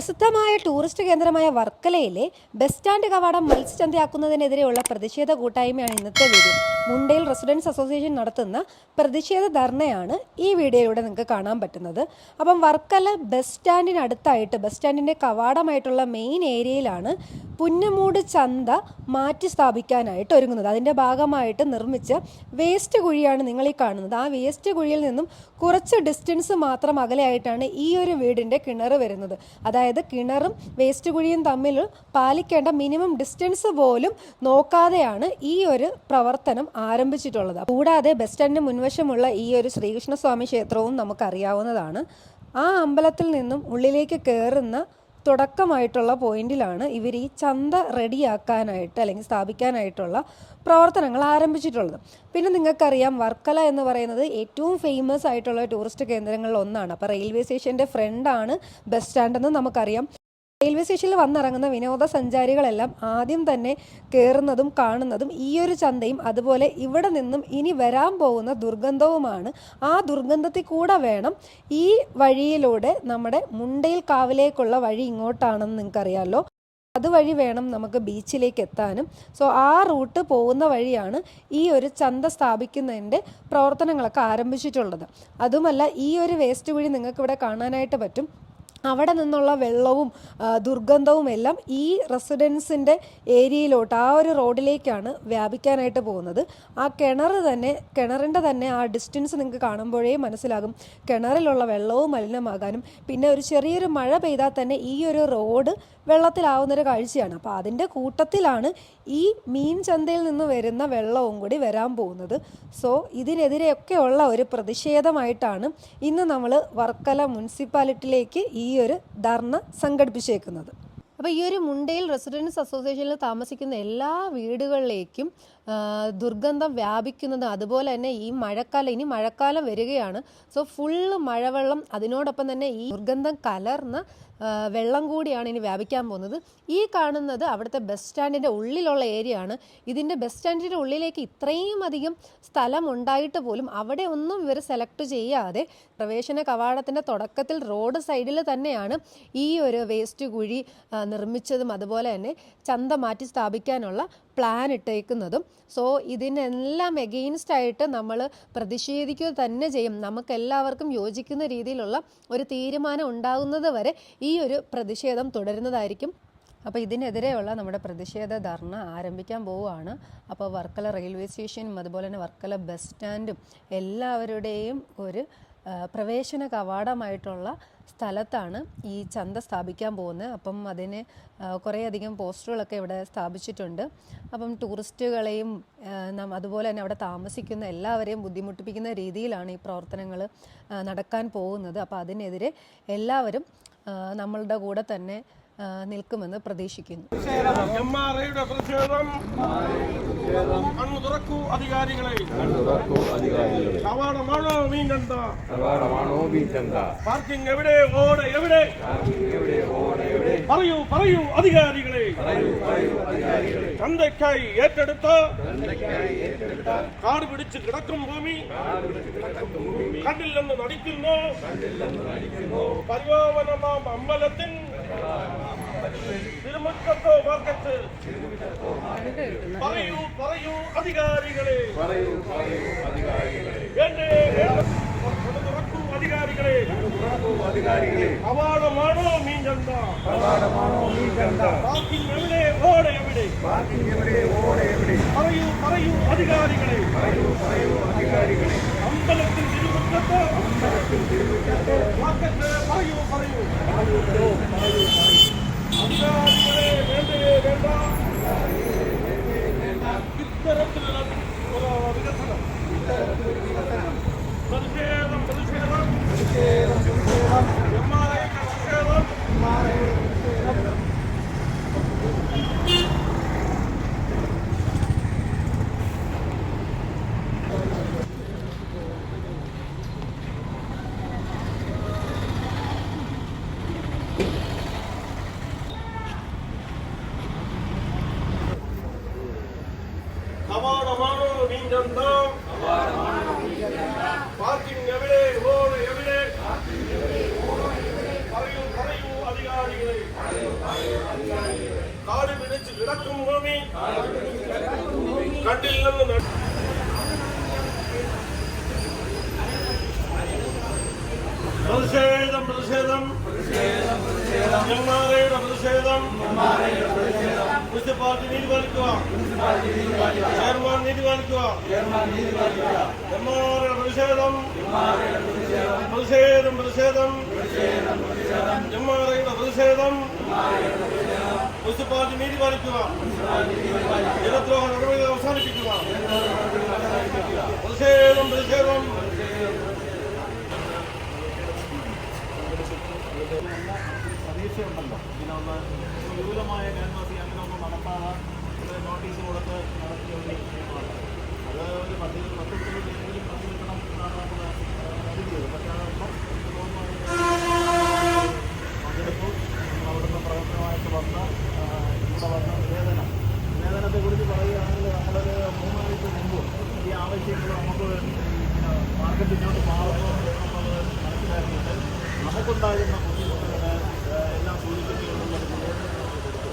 പ്രസിദ്ധമായ ടൂറിസ്റ്റ് കേന്ദ്രമായ വർക്കലയിലെ bus stand കവാടം മത്സ്യചന്തയാക്കുന്നതിനെതിരെയുള്ള പ്രതിഷേധ കൂട്ടായ്മയാണ് ഇന്നത്തെ വീഡിയോ. മുണ്ടയിൽ റെസിഡൻസ് അസോസിയേഷൻ നടത്തുന്ന പ്രതിഷേധ ധർണയാണ് ഈ വീഡിയോയിലൂടെ നിങ്ങൾക്ക് കാണാൻ പറ്റുന്നത്. അപ്പം വർക്കല ബസ് സ്റ്റാൻഡിനടുത്തായിട്ട് ബസ് സ്റ്റാൻഡിന്റെ കവാടമായിട്ടുള്ള മെയിൻ ഏരിയയിലാണ് പുന്നമൂട് ചന്ത മാറ്റി സ്ഥാപിക്കാനായിട്ട് ഒരുങ്ങുന്നത്. അതിന്റെ ഭാഗമായിട്ട് നിർമ്മിച്ച വേസ്റ്റ് കുഴിയാണ് നിങ്ങൾ ഈ കാണുന്നത്. ആ വേസ്റ്റ് കുഴിയിൽ നിന്നും കുറച്ച് ഡിസ്റ്റൻസ് മാത്രം അകലെയായിട്ടാണ് ഈ ഒരു വീടിന്റെ കിണർ വരുന്നത്. അതായത് കിണറും വേസ്റ്റ് കുഴിയും തമ്മിൽ പാലിക്കേണ്ട മിനിമം ഡിസ്റ്റൻസ് പോലും നോക്കാതെയാണ് ഈ ഒരു പ്രവർത്തനം ആരംഭിച്ചിട്ടുള്ളത്. കൂടാതെ ബസ് സ്റ്റാൻഡിന് മുൻവശമുള്ള ഈ ഒരു ശ്രീകൃഷ്ണസ്വാമി ക്ഷേത്രവും നമുക്കറിയാവുന്നതാണ്. ആ അമ്പലത്തിൽ നിന്നും ഉള്ളിലേക്ക് കയറുന്ന തുടക്കമായിട്ടുള്ള പോയിന്റിലാണ് ഇവർ ഈ ചന്ത റെഡിയാക്കാനായിട്ട് അല്ലെങ്കിൽ സ്ഥാപിക്കാനായിട്ടുള്ള പ്രവർത്തനങ്ങൾ ആരംഭിച്ചിട്ടുള്ളത്. പിന്നെ നിങ്ങൾക്കറിയാം വർക്കല എന്ന് പറയുന്നത് ഏറ്റവും ഫേമസ് ആയിട്ടുള്ള ടൂറിസ്റ്റ് കേന്ദ്രങ്ങളിൽ ഒന്നാണ്. അപ്പോൾ റെയിൽവേ സ്റ്റേഷന്റെ ഫ്രണ്ടാണ് ബസ് സ്റ്റാൻഡെന്ന് നമുക്കറിയാം. റെയിൽവേ സ്റ്റേഷനിൽ വന്നിറങ്ങുന്ന വിനോദസഞ്ചാരികളെല്ലാം ആദ്യം തന്നെ കയറുന്നതും കാണുന്നതും ഈ ഒരു ചന്തയും അതുപോലെ ഇവിടെ നിന്നും ഇനി വരാൻ പോകുന്ന ദുർഗന്ധവുമാണ്. ആ ദുർഗന്ധത്തിൽ കൂടെ വേണം ഈ വഴിയിലൂടെ നമ്മുടെ മുണ്ടയിൽ കാവിലേക്കുള്ള വഴി ഇങ്ങോട്ടാണെന്ന് നിങ്ങൾക്കറിയാമല്ലോ അതുവഴി വേണം നമുക്ക് ബീച്ചിലേക്ക് എത്താനും. സോ ആ റൂട്ട് പോകുന്ന വഴിയാണ് ഈ ഒരു ചന്ത സ്ഥാപിക്കുന്നതിന്റെ പ്രവർത്തനങ്ങളൊക്കെ ആരംഭിച്ചിട്ടുള്ളത്. അതുമല്ല ഈ ഒരു വേസ്റ്റ് കുഴി നിങ്ങൾക്ക് ഇവിടെ കാണാനായിട്ട് പറ്റും. അവിടെ നിന്നുള്ള വെള്ളവും ദുർഗന്ധവും എല്ലാം ഈ റെസിഡൻസിന്റെ ഏരിയയിലോട്ട് ആ ഒരു റോഡിലേക്കാണ് വ്യാപിക്കാനായിട്ട് പോകുന്നത്. ആ കിണർ തന്നെ കിണറിന്റെ തന്നെ ആ ഡിസ്റ്റൻസ് നിങ്ങൾക്ക് കാണുമ്പോഴേ മനസ്സിലാകും. കിണറിലുള്ള വെള്ളവും മലിനമാകാനും പിന്നെ ഒരു ചെറിയൊരു മഴ പെയ്താൽ തന്നെ ഈ ഒരു റോഡ് വെള്ളത്തിലാവുന്നൊരു കാഴ്ചയാണ്. അപ്പോൾ അതിന്റെ കൂട്ടത്തിലാണ് ഈ മീൻ ചന്തയിൽ നിന്ന് വരുന്ന വെള്ളവും കൂടി വരാൻ പോകുന്നത്. സോ ഇതിനെതിരെയൊക്കെയുള്ള ഒരു പ്രതിഷേധമായിട്ടാണ് ഇന്ന് നമ്മൾ വർക്കല മുനിസിപ്പാലിറ്റിയിലേക്ക് ഈ ഒരു ധർണ സംഘടിപ്പിച്ചേക്കുന്നത്. അപ്പോൾ ഈ ഒരു മുണ്ടയിൽ റെസിഡൻസ് അസോസിയേഷനിൽ താമസിക്കുന്ന എല്ലാ വീടുകളിലേക്കും ദുർഗന്ധം വ്യാപിക്കുന്നത് അതുപോലെ തന്നെ ഈ മഴക്കാലം ഇനി മഴക്കാലം വരികയാണ്. സോ ഫുള്ള് മഴവെള്ളം അതിനോടൊപ്പം തന്നെ ഈ ദുർഗന്ധം കലർന്ന വെള്ളം കൂടിയാണ് ഇനി വ്യാപിക്കാൻ പോകുന്നത്. ഈ കാണുന്നത് അവിടുത്തെ ബസ് സ്റ്റാൻഡിന്റെ ഉള്ളിലുള്ള ഏരിയ ആണ്. ഇതിന്റെ ബസ് സ്റ്റാൻഡിന്റെ ഉള്ളിലേക്ക് ഇത്രയും അധികം സ്ഥലം ഉണ്ടായിട്ട് പോലും അവിടെ ഒന്നും ഇവർ സെലക്ട് ചെയ്യാതെ പ്രവേശന കവാടത്തിന്റെ തുടക്കത്തിൽ റോഡ് സൈഡിൽ തന്നെയാണ് ഈ ഒരു വേസ്റ്റ് കുഴി നിർമ്മിച്ചതും അതുപോലെ തന്നെ ചന്ത മാറ്റി സ്ഥാപിക്കാനുള്ള പ്ലാൻ ഇട്ടേക്കുന്നതും. സോ ഇതിനെല്ലാം എഗെയിൻസ്റ്റ് ആയിട്ട് നമ്മൾ പ്രതിഷേധിക്കുക തന്നെ ചെയ്യും. നമുക്ക് എല്ലാവർക്കും യോജിക്കുന്ന രീതിയിലുള്ള ഒരു തീരുമാനം ഉണ്ടാകുന്നത് വരെ ഈ ഒരു പ്രതിഷേധം തുടരുന്നതായിരിക്കും. അപ്പോൾ ഇതിനെതിരെയുള്ള നമ്മുടെ പ്രതിഷേധ ധർണ ആരംഭിക്കാൻ പോവുകയാണ്. അപ്പോൾ വർക്കല റെയിൽവേ സ്റ്റേഷനും അതുപോലെ തന്നെ വർക്കല ബസ് സ്റ്റാൻഡും എല്ലാവരുടെയും ഒരു പ്രവേശന കവാടമായിട്ടുള്ള സ്ഥലത്താണ് ഈ ചന്ത സ്ഥാപിക്കാൻ പോകുന്നത്. അപ്പം അതിന് കുറേയധികം പോസ്റ്ററുകളൊക്കെ ഇവിടെ സ്ഥാപിച്ചിട്ടുണ്ട്. അപ്പം ടൂറിസ്റ്റുകളെയും അതുപോലെ തന്നെ അവിടെ താമസിക്കുന്ന എല്ലാവരെയും ബുദ്ധിമുട്ടിപ്പിക്കുന്ന രീതിയിലാണ് ഈ പ്രവർത്തനങ്ങൾ നടക്കാൻ പോകുന്നത്. അപ്പോൾ അതിനെതിരെ എല്ലാവരും നമ്മളുടെ കൂടെ തന്നെ നിൽക്കുമെന്ന് പ്രതീക്ഷിക്കുന്നു. പറയൂ പറയൂ അധികാരികളെ. ചന്തയ്ക്കായി ഏറ്റെടുത്ത കാട് പിടിച്ച് കിടക്കും ഭൂമി. കണ്ടില്ലെന്ന് നടിക്കുന്നു. പരിപാവനമാം അമ്പലത്തിൻ തിരുമുറ്റത്തോ മാർക്കറ്റ് പറയൂ പറയൂ അധികാരികളെ വേണ്ടേ വേണ്ട കണ്ണു തുറക്കൂ അധികാരികളെ അവാർഡമാണോ മീൻ ചന്ത കവാടമാണോ വീച്ചന്ത പാർക്കിംഗ് എവിടെ ഓട് എവിടെ പറയൂ പറയൂ അധികാരികളെ അമ്പലത്തിൽ തിരുമുറ്റത്ത് മാർക്കറ്റ് പറയൂ പറയൂ അധികാരികളെ വേണ്ടേ വേണ്ട ഇത്തരത്തിലുള്ള വികസനം. പ്രതിഷേധം പ്രതിഷേധം. എം ആർ ഐ പ്രതിഷേധം കാട് പിടിച്ച് കിടക്കും ഭൂമി കണ്ടില്ലെന്ന് ന- പ്രതിഷേധം പ്രതിഷേധം നെന്മാറയുടെ പ്രതിഷേധം മുനിസിപ്പാലിറ്റി നീതി പാലിക്കുക പാലിക്കുക നെന്മാറയുടെ പ്രതിഷേധം. പ്രതിഷേധം. പ്രതിഷേധം നെന്മാറയുടെ പ്രതിഷേധം മുനിസിപ്പാലിറ്റി നീതി പാലിക്കുക. ജനദ്രോഹ നടപടികൾ അവസാനിപ്പിക്കുക. പ്രതിഷേധം പ്രതിഷേധം. പ്രതീക്ഷയുണ്ടല്ലോ ഇതിനൊന്ന് വിപുലമായ ക്യാൻവാസി അങ്ങനെ ഒന്നും നടത്താതെ ഇത് നോട്ടീസ് കൊടുത്ത് നടത്തിയ ഒരു നിയമമാണ് അത് ഒരു പത്ത് പത്ത് ദിവസമെങ്കിലും പത്ത് കിട്ടണം എന്നാണ് നമ്മൾ കരുതിയത് പക്ഷേ അതൊന്നും എനിക്ക് തോന്നുന്നു പങ്കെടുത്തു നമ്മൾ അവിടുന്ന് പ്രവർത്തനമായിട്ട് വന്ന് ആ, ഇവിടെ വന്ന നിവേദനം നിവേദനത്തെക്കുറിച്ച് പറയുകയാണെങ്കിൽ നമ്മളൊരു മൂന്നാഴ്ച മുമ്പ് ഈ ആവശ്യങ്ങൾ നമുക്ക് പിന്നെ മാർക്കറ്റ് ഇങ്ങോട്ട് മാറുന്നു എന്നുള്ളത് മനസ്സിലാക്കിയിട്ട് നമുക്കുണ്ടാകുന്ന ബുദ്ധിമുട്ടുകൾ എല്ലാം സൂചിപ്പിച്ചുകൊണ്ടുള്ള ഒരു നിവേദനം നമ്മൾ കൊടുത്തു.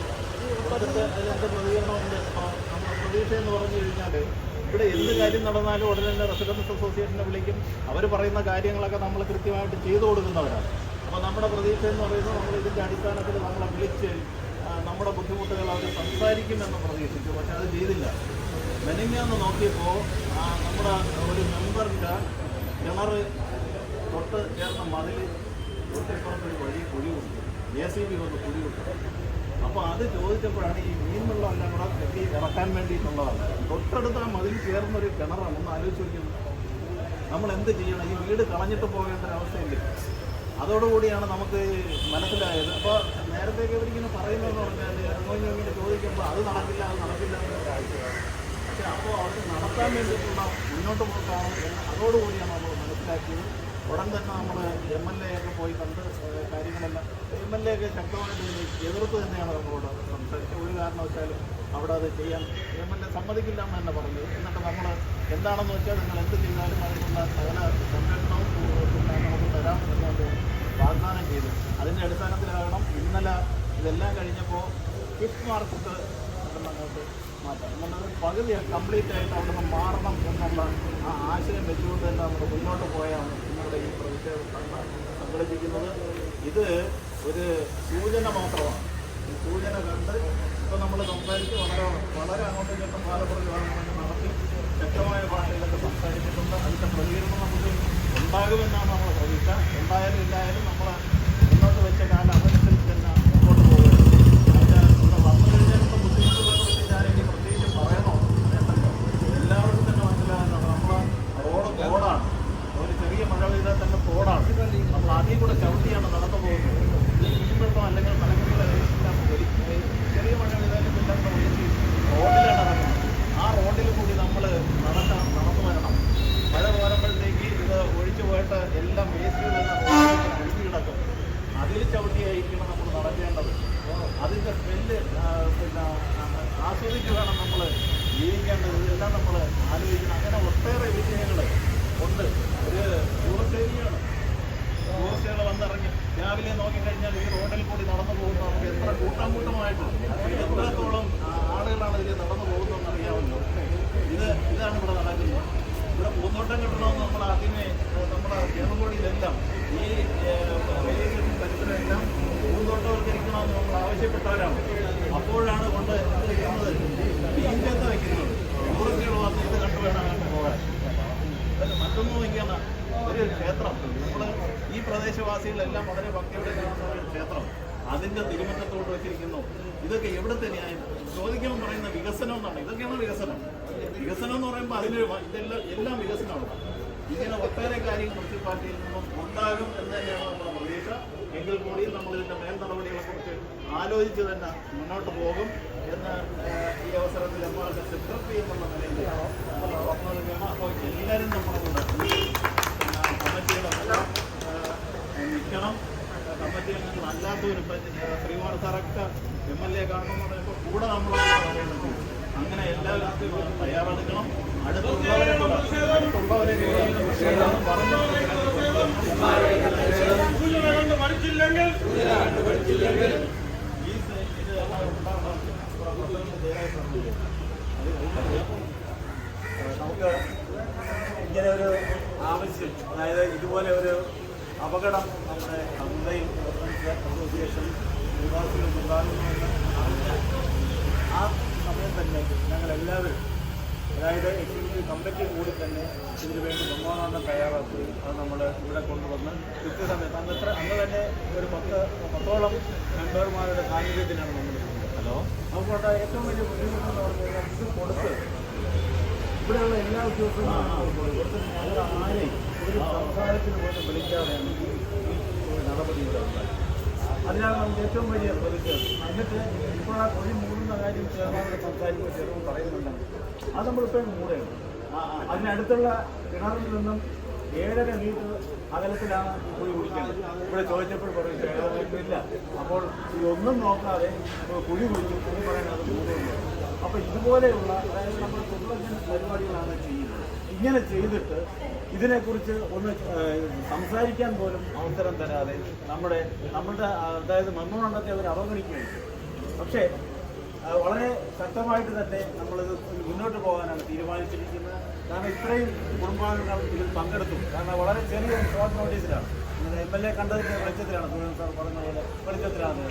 ഇവിടുത്തെ അതിന്റെ പ്രതികരണമുണ്ട്? പ്രതീക്ഷ എന്ന് പറഞ്ഞു കഴിഞ്ഞാൽ ഇവിടെ എന്ത് കാര്യം നടന്നാലും ഉടനെ തന്നെ റെസിഡൻസ് അസോസിയേഷനെ വിളിക്കും. അവർ പറയുന്ന കാര്യങ്ങളൊക്കെ നമ്മൾ കൃത്യമായിട്ട് ചെയ്തു കൊടുക്കുന്നവരാണ്. അപ്പോൾ നമ്മുടെ പ്രതീക്ഷ എന്ന് പറയുന്നത് നമ്മൾ ഇതിന്റെ അടിസ്ഥാനത്തിൽ നമ്മളെ വിളിച്ച് നമ്മുടെ ബുദ്ധിമുട്ടുകൾ അവർ സംസാരിക്കുമെന്ന് പ്രതീക്ഷിച്ചു. പക്ഷെ അത് ചെയ്തില്ല. മെനിങ്ങാന്ന് നോക്കിയപ്പോൾ നമ്മുടെ ഒരു മെമ്പറിന്റെ കിണർ തൊട്ട് ചേർന്ന മതിൽ തൊട്ടിപ്പുറത്തൊരു വഴി കുഴി കൊടുത്തു എ സി ബി വന്ന് കുഴി കൊടുത്തു അപ്പോൾ അത് ചോദിച്ചപ്പോഴാണ് ഈ മീനുള്ള എല്ലാം കൂടെ കെട്ടി ഇറക്കാൻ വേണ്ടിയിട്ടുള്ളതാണ്. തൊട്ടടുത്ത് ആ മതിൽ ചേർന്നൊരു കിണറാണ്. ഒന്ന് ആലോചിച്ച് നോക്കിയത് നമ്മൾ എന്ത് ചെയ്യണം? ഈ വീട് കളഞ്ഞിട്ട് പോകേണ്ട ഒരവസ്ഥയില്ലേ അതോടുകൂടിയാണ് നമുക്ക് മനസ്സിലായത്. അപ്പോൾ നേരത്തെ ഇവരിങ്ങനെ പറയുന്നതെന്ന് പറഞ്ഞാൽ ഇറങ്ങുമെങ്കിൽ ഇങ്ങനെ ചോദിക്കുമ്പോൾ അത് നടക്കില്ല അത് നടക്കില്ല എന്നൊരു കാഴ്ചയാണ്. പക്ഷെ അപ്പോൾ അവർക്ക് നടത്താൻ വേണ്ടിയിട്ടുള്ള മുന്നോട്ട് എന്ന് അതോടുകൂടിയാണ് നമ്മൾ മനസ്സിലാക്കിയത്. ഉടൻ തന്നെ നമ്മൾ എം എൽ എ ഒക്കെ പോയി കണ്ട് കാര്യങ്ങളെല്ലാം എം എൽ എ ഒക്കെ ശക്തമായിട്ട് എതിർത്ത് തന്നെയാണ് നമ്മളോട് സംസാരിച്ചത്. ഒരു കാരണവശാലും അവിടെ അത് ചെയ്യാൻ എം എൽ എ സമ്മതിക്കില്ല എന്ന് തന്നെ പറഞ്ഞു എന്നിട്ട് നമ്മൾ എന്താണെന്ന് വെച്ചാൽ നിങ്ങൾ എന്ത് ചെയ്താലും അതിനുള്ള സകല സംരക്ഷണവും നമുക്ക് തരാം എന്നുകൊണ്ട് വാഗ്ദാനം ചെയ്തു. അതിന്റെ അടിസ്ഥാനത്തിലാകണം ഇന്നലെ ഇതെല്ലാം കഴിഞ്ഞപ്പോൾ ഫിഫ്റ്റ് മാർക്കറ്റ് അങ്ങോട്ട് മാറ്റാം. എന്നുള്ളത് പകുതി കംപ്ലീറ്റ് ആയിട്ട് അവിടുന്ന് മാറണം എന്നുള്ള ആ ആശയം വെച്ചുകൊണ്ട് തന്നെ നമ്മൾ മുന്നോട്ട് പോയാണ് നിങ്ങളുടെ ഈ പ്രതിഷേധം സംഘ- സംഘടിപ്പിക്കുന്നത്. ഇത് ഒരു സൂചന മാത്രമാണ്. ഈ സൂചന കണ്ട് ഇപ്പോൾ നമ്മൾ സംസാരിച്ച് വളരെ വളരെ അങ്ങോട്ടും ഇങ്ങോട്ടും ബാലപ്രതിവാദങ്ങൾ നടത്തി ശക്തമായ ഭാഷയിലൊക്കെ സംസാരിച്ചിട്ടുണ്ട്. അതിന്റെ പ്രതികരണം നമുക്ക് ഉണ്ടാകുമെന്നാണ് നമ്മൾ പ്രതീക്ഷ. എന്തായാലും ഇല്ലായാലും നമ്മൾ മുന്നോട്ട് വെച്ച കാലം അതനുസരിച്ച് തന്നെ മുന്നോട്ട് പോകുക അതിന്റെ ഇവിടെ വന്നു കഴിഞ്ഞാൽ ഇപ്പോൾ ബുദ്ധിമുട്ടുകളെ കുറിച്ച് ഞാനിനി പ്രത്യേകിച്ച് പറയണോ വേണ്ടല്ലോ എല്ലാവർക്കും തന്നെ മനസ്സിലാകുന്നുണ്ട് നമ്മൾ റോഡ് തോടാണ് ഒരു ചെറിയ മഴ പെയ്താൽ തന്നെ തോടാണ് നമ്മൾ ആദ്യം കൂടെ ചവിട്ടിയാണ് നടന്നു പോകുന്നത് ഈ മീൻവെള്ളം അല്ലെങ്കിൽ മലക്കറികളെ വേസ്റ്റിലാണ് ചെറിയ മഴ പെയ്താലും ഇല്ലാത്ത ഒഴുകി റോഡിലാണ് ഇറങ്ങുന്നത് ആ റോഡിൽ കൂടി നമ്മൾ നടക്കാൻ നടന്നു വരണം മഴ തോരുമ്പോഴത്തേക്ക് ഇത് ഒഴിച്ചു പോയിട്ട് എല്ലാം വേസ്റ്റുകളെല്ലാം ഒഴുകി കിടക്കും അതിൽ ചവിട്ടിയായിരിക്കണം നമ്മൾ നടക്കേണ്ടത്. അതിന്റെ സ്മെല്ല് പിന്നെ ആസ്വദിച്ച് വേണം നമ്മൾ ജീവിക്കേണ്ടത്. ഇതെല്ലാം നമ്മൾ ആലോചിക്കണം. അങ്ങനെ ഒട്ടേറെ വിജയങ്ങൾ ഉണ്ട്. ഒരു ടൂറിസ്റ്റേരിയാണ് ടൂറിസ്റ്റുകൾ വന്നിറങ്ങി. രാവിലെ നോക്കിക്കഴിഞ്ഞാൽ ഈ റോഡിൽ കൂടി നടന്നു പോകുന്ന നമുക്ക് എത്ര കൂട്ടം കൂട്ടമായിട്ട് എത്രത്തോളം ആളുകളാണ് ഇതിൽ നടന്നു പോകുന്നതെന്ന് അറിയാമല്ലോ. ഇത് ഇതാണ് ഇവിടെ നടക്കുന്നത്. ഇവിടെ പൂന്തോട്ടം കിട്ടണമെന്ന് നമ്മൾ ആദ്യമേ ഏഹ്, നമ്മുടെ കേരളോടിയിലെല്ലാം ഈ ഏഹ്, റെയിൽവേ പരിസരമെല്ലാം പൂന്തോട്ടവൽക്കരിക്കണമെന്ന് നമ്മൾ ആവശ്യപ്പെട്ടവരാണ് അപ്പോഴാണ് കൊണ്ട് ഇത് ചെയ്യുന്നത് മീൻ ചന്ത വയ്ക്കുന്നത് ടൂറിസ്റ്റുകൾ വന്ന് ഇത് കണ്ടു വേണം അങ്ങോട്ട് പോകാൻ അത് മറ്റൊന്നും വയ്ക്കാണ് ഒരു ക്ഷേത്രം നമ്മൾ ഈ പ്രദേശവാസികളെല്ലാം വളരെ ഭക്തിയോടെ കാണുന്ന ഒരു ക്ഷേത്രം അതിന്റെ തിരുമുറ്റത്തോട് വെച്ചിരിക്കുന്നു ഇതൊക്കെ എവിടുത്തെ ന്യായം ചോദിക്കുമ്പോൾ പറയുന്ന വികസനം എന്നാണ് ഇതൊക്കെയാണ് വികസനം വികസനം എന്ന് പറയുമ്പോൾ അതിന് ഇതെല്ലാം എല്ലാം വികസനമാണ്. ഇങ്ങനെ ഒട്ടേറെ കാര്യങ്ങൾ മുനിസിപ്പാലിറ്റിയിൽ നിന്നും ഉണ്ടാകും എന്ന് തന്നെയാണ് നമ്മുടെ പ്രതീക്ഷ. എങ്കിൽ കൂടിയും നമ്മൾ ഇതിന്റെ മേൽ നടപടികളെ കുറിച്ച് ആലോചിച്ച് തന്നെ മുന്നോട്ട് പോകും എന്ന് ഈ അവസരത്തിൽ നമ്മളുടെ സെക്രട്ടറി എന്നുള്ള നിലയിൽ. ഉറപ്പ് അപ്പോൾ എല്ലാവരും നമ്മുടെ കൂടെ കമ്മിറ്റിയുടെ നിൽക്കണം. കമ്മിറ്റിയിൽ നിന്ന് അല്ലാത്തൊരു ശ്രീകുമാർ സാറൊക്കെ എം എൽ എ കാണണമെന്ന് പറയുമ്പോൾ കൂടെ നമ്മൾ അങ്ങനെ എല്ലാവരും തയ്യാറെടുക്കണം. പഠിച്ചില്ലെങ്കിൽ നമുക്ക് ഇങ്ങനെ ഒരു ആവശ്യം അതായത് ഇതുപോലെ ഒരു അപകടം നമ്മുടെ സമുദായം അസോസിയേഷൻ നിവാസികൾക്ക് ഉണ്ടാകുന്നു ആ സമയം തന്നെ ഞങ്ങളെല്ലാവരും അതായത് എക്സിക്യൂട്ടീവ് കമ്മിറ്റി കൂടി തന്നെ ഇതിനു വേണ്ടി ബ്രഹ്മാനന്ദം തയ്യാറാക്കുകയും അത് നമ്മൾ ഇവിടെ കൊണ്ടുവന്ന് കൃത്യസമയത്ത് അന്ന് എത്ര അന്ന് തന്നെ ഒരു പത്ത് പത്തോളം മെമ്പർമാരുടെ സാന്നിധ്യത്തിലാണ് നമ്മൾ. ഹലോ? അതുകൊണ്ട് ഏറ്റവും വലിയ ബുദ്ധിമുട്ടെന്ന് പറഞ്ഞു കഴിഞ്ഞാൽ ഇത് കൊടുത്ത് ഇവിടെയുള്ള എല്ലാ ഉദ്യോഗസ്ഥരും ഞങ്ങൾ ആരെയും ഒരു സംസാരത്തിന് പോലും വിളിക്കാതെയാണ് ഈ ഈ നടപടി ഇവിടെ ഉണ്ടായത് അതിനാണ് നമുക്ക് ഏറ്റവും വലിയ പ്രതിഷേധം. എന്നിട്ട് ഇപ്പോൾ ആ തൊഴിൽ മൂടുന്ന കാര്യം ചെയർമാനോട് സംസാരിക്കുമ്പോൾ ചെറുപ്പം പറയുന്നുണ്ടെങ്കിൽ അത് നമ്മളിപ്പോൾ മൂടുകയാണ് അതിനടുത്തുള്ള കിണറിൽ നിന്നും ഏഴര മീറ്റർ അകലത്തിലാണ് കുഴി കുടിക്കേണ്ടത് ഇവിടെ ചോദിച്ചപ്പോൾ പറയും ഇല്ല. അപ്പോൾ ഇതൊന്നും നോക്കാതെ കുഴി കുടിക്കും എന്ന് പറയുന്നത് മൂടുകയുള്ളൂ അപ്പോൾ ഇതുപോലെയുള്ള അതായത് നമ്മൾ തൊഴിലുറപ്പിന് പരിപാടികളാണ് ചെയ്യുന്നത്. ഇങ്ങനെ ചെയ്തിട്ട് ഇതിനെക്കുറിച്ച് ഒന്ന് സംസാരിക്കാൻ പോലും അവസരം തരാതെ നമ്മുടെ നമ്മുടെ അതായത് മണ്ണുണ്ടത്തെ അവർ അവഗണിക്കുകയും പക്ഷേ വളരെ ശക്തമായിട്ട് തന്നെ നമ്മളിത് മുന്നോട്ട് പോകാനാണ് തീരുമാനിച്ചിരിക്കുന്നത്. കാരണം ഇത്രയും കുടുംബാംഗങ്ങൾ ഇതിൽ പങ്കെടുത്തു. കാരണം വളരെ ചെറിയ ഷോർട്ട് നോട്ടീസിലാണ് എം എൽ എ കണ്ടതിന്റെ വെളിച്ചത്തിലാണ് സുരേന്ദ്രൻ സാർ പറഞ്ഞ പോലെ വെളിച്ചത്തിലാണ്.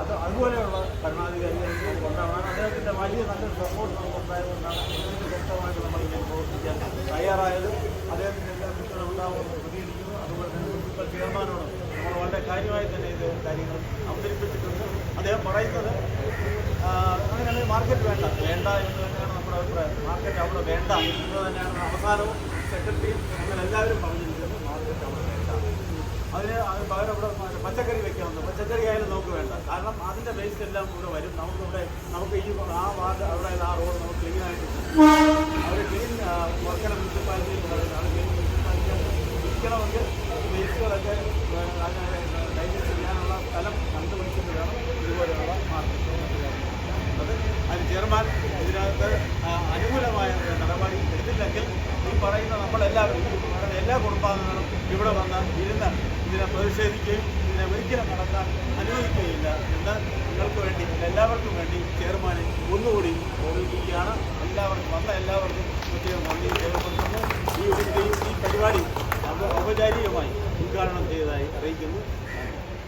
അത് അതുപോലെയുള്ള ഭരണാധികാരികൾ കൊണ്ടാണ്. അദ്ദേഹത്തിന്റെ വലിയ നല്ലൊരു സപ്പോർട്ട് നമുക്ക് ഉണ്ടായതുകൊണ്ടാണ് ഇതിന് ശക്തമായിട്ട് നമ്മൾ ഇങ്ങനെ പ്രവർത്തിക്കാൻ തയ്യാറായത് അദ്ദേഹത്തിന്റെ എല്ലാ പിന്തുണ ഉണ്ടാവുമെന്ന് പ്രതീക്ഷിക്കുന്നു അതുപോലെ തന്നെ പ്രിൻസിപ്പൽ ചെയർമാനോട് നമ്മൾ വളരെ കാര്യമായി തന്നെ ഇത് കാര്യങ്ങൾ അവതരിപ്പിച്ചിട്ടുണ്ട് അദ്ദേഹം പറയുന്നത് ആ, അങ്ങനെ മാർക്കറ്റ് വേണ്ട എന്ന് തന്നെയാണ് നമ്മുടെ അഭിപ്രായം. മാർക്കറ്റ് അവിടെ വേണ്ട എന്ന് തന്നെയാണ് അവസാനവും സെക്രട്ടറിയും ഞങ്ങൾ എല്ലാവരും പറഞ്ഞിരിക്കുന്നത് മാർക്കറ്റ് അവിടെ വേണ്ട. അതിന് അത് പകരം അവിടെ പച്ചക്കറി വെക്കാവുന്ന പച്ചക്കറി ആയാലും നമുക്ക് വേണ്ട. കാരണം അതിന്റെ വേസ്റ്റ് എല്ലാം കൂടെ വരും. നമുക്കിവിടെ നമുക്ക് ഈ ആ വാർഡ് അവിടെ ആ റോഡ് നമുക്ക് ക്ലീൻ ആയിട്ട് അവർ ക്ലീൻ വർക്കല മുനിസിപ്പാലിറ്റിയിൽ പറയുന്നതാണ് ക്ലീൻ മുനിസിപ്പാലിറ്റി ഇരിക്കണമെങ്കിൽ വേസ്റ്റുകളൊക്കെ ഡൈജസ്റ്റ് ചെയ്യാനുള്ള സ്ഥലം കണ്ടുപിടിച്ചിട്ട് ഇതുപോലെയുള്ള മാർക്കറ്റ്. അത് അതിന് ചെയർമാൻ ഇതിനകത്ത് അനുകൂലമായ നടപടി എടുത്തില്ലെങ്കിൽ ഈ പറയുന്ന നമ്മളെല്ലാവരും ഈ എല്ലാ കുടുംബാംഗങ്ങളും ഇവിടെ വന്ന് ഇരുന്ന് ഇതിനെ പ്രതിഷേധിക്കുകയും ഇതിനെ ഒരിക്കലും നടത്താൻ അനുവദിക്കുകയില്ല എന്ന് നിങ്ങൾക്ക് വേണ്ടി എല്ലാവർക്കും വേണ്ടി ചെയർമാനെ ഒന്നുകൂടി ഓർമ്മിപ്പിക്കുകയാണ്. എല്ലാവർക്കും വന്ന എല്ലാവർക്കും പ്രത്യേകം നന്ദി രേഖപ്പെടുത്തുന്നു. ഈ ഒരു ഈ പരിപാടി ഔപ- ഔപചാരികമായി ഉദ്ഘാടനം ചെയ്തതായി അറിയിക്കുന്നു എം ആർ എ സിന്ദാബാദ്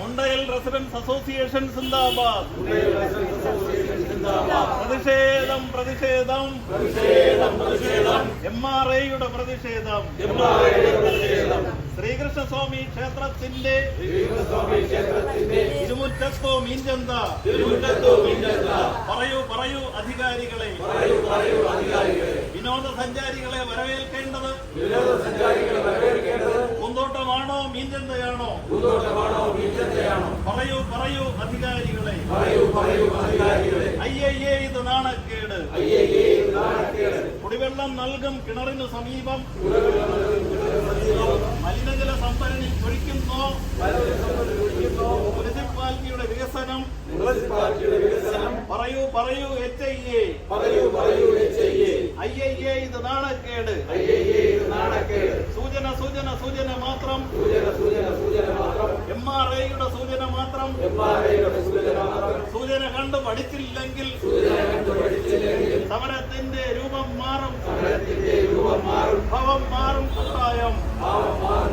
മുണ്ടയിൽ റെസിഡൻസ് അസോസിയേഷൻ സിന്ദാബാദ് പ്രതിഷേധം പ്രതിഷേധം. എം ആർ എയുടെ പ്രതിഷേധം. ശ്രീകൃഷ്ണസ്വാമി ക്ഷേത്രത്തിന്റെ ഇരുമുറ്റത്തോ മീഞ്ചന്ത പറയൂ പറയൂ അധികാരികളെ. വിനോദസഞ്ചാരികളെ വരവേൽക്കേണ്ടത്. പൂന്തോട്ടമാണോ മീൻചന്തയാണോ പറയൂ പറയൂ അധികാരികളെ. അയ്യേ ഇത് നാണക്കേട്. കുടിവെള്ളം നൽകും കിണറിന് സമീപം. മലിനജല സംഭരണി ഒഴിക്കുന്നു? മുനിസിപ്പാലിറ്റിയുടെ വികസനം. പറയൂ പറയൂ എച്ച് ഐ എ പറയൂ പറയൂ H I A. I I A ഇത് നാണക്കേട്. ഐ ഐ എ ഇത് നാണക്കേട് സൂചന സൂചന സൂചന മാത്രം. എം ആർ ഐയുടെ സൂചന മാത്രം. സൂചന കണ്ടു പഠിച്ചില്ലെങ്കിൽ. സമരത്തിന്റെ மாறும் பாவம் மாறும் கட்டாயம் பாவம் மாறும்